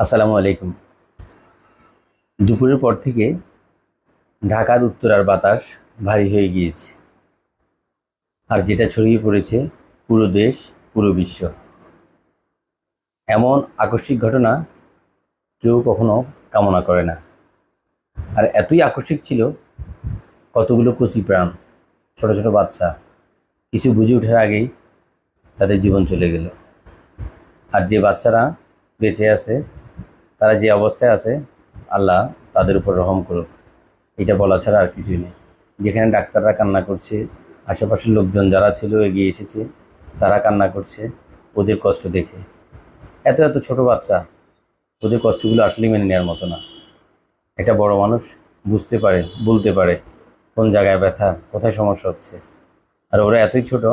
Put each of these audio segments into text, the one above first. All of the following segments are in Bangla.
আসসালামু আলাইকুম। দুপুরের পর থেকে ঢাকার উত্তরার বাতাস ভারী হয়ে গিয়েছে। আর যেটা ছড়িয়ে পড়েছে পুরো দেশ, পুরো বিশ্ব। এমন আকস্মিক ঘটনা কেউ কখনো কামনা করে না। আর এতই আকস্মিক ছিল, কতগুলো কচি প্রাণ, ছোট ছোট বাচ্চা, কিছু বুঝে ওঠার আগেই তাদের জীবন চলে গেল। আর যে বাচ্চারা বেঁচে আছে তারা যে অবস্থায় আছে, আল্লাহ তাদের উপর রহম করুক। এটা বলা ছাড়া আর কিছুই নেই। যেখানে ডাক্তাররা কান্না করছে, আশেপাশের লোকজন যারা ছিল এগিয়ে এসেছে, তারা কান্না করছে, ওদের কষ্ট দেখে। এত এত ছোট বাচ্চা, ওদের কষ্টগুলো আসলে মেনে নেওয়ার মতো না। একটা বড় মানুষ বুঝতে পারে, বলতে পারে, কোন জায়গায় ব্যথা, কোথায় সমস্যা হচ্ছে। আর ওরা এতই ছোট,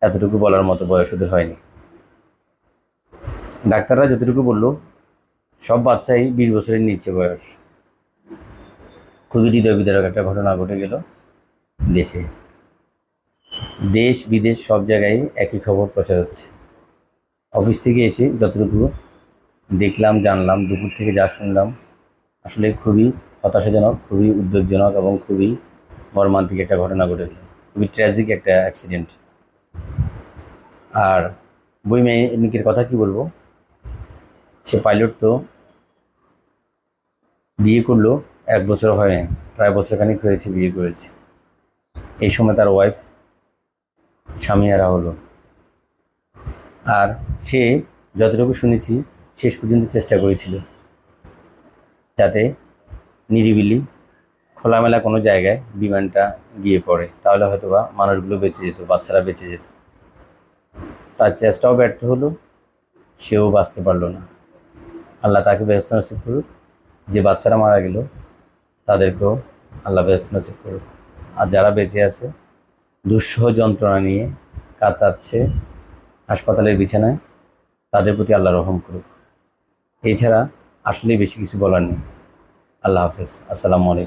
এতটুকু বলার মতো বয়স ওদের হয়নি। ডাক্তাররা যতটুকু বলল সব বাচ্চাই বিশ বছরের নিচে বয়স। খুবই হৃদয় বিদারক একটা ঘটনা ঘটে গেল দেশে। দেশ, বিদেশ, সব জায়গায় একই খবর প্রচার হচ্ছে। অফিস থেকে এসে যতটুকু দেখলাম, জানলাম, দুপুর থেকে যা শুনলাম, আসলে খুবই হতাশাজনক, খুবই উদ্বেগজনক এবং খুবই মর্মান্তিক একটা ঘটনা ঘটে গেল। খুবই ট্র্যাজিক একটা অ্যাক্সিডেন্ট আর বই মেয়ের কথা কি বলব? সে পাইলট তো বিয়ে করল এক বছর হয় নাই, প্রায় বছরখানিক হয়েছে বিয়ে করেছে। এই সময় তার ওয়াইফ স্বামীহারা হলো। আর সে যতটুকু শুনেছি শেষ পর্যন্ত চেষ্টা করেছিল যাতে নিরিবিলি খোলামেলা কোনো জায়গায় বিমানটা গিয়ে পড়ে তাহলে হয়তো বা মানুষগুলো বেঁচে যেত বাচ্চারা বেঁচে যেত। তার চেষ্টাও ব্যর্থ হলো সেও বাঁচতে পারল না। আল্লাহ তাকে ব্যস্ত নসিব করুক। যে বাচ্চারা মারা গেল, তাদেরকেও আল্লাহ ব্যস্ত নসিব করুক। আর যারা বেঁচে আছে, দুঃসহ যন্ত্রণা নিয়ে কাতাচ্ছে হাসপাতালের বিছানায়, তাদের প্রতি আল্লাহ রহম করুক। এছাড়া আসলেই বেশি কিছু বলার নেই। আল্লাহ হাফিজ। আসসালামু আলাইকুম।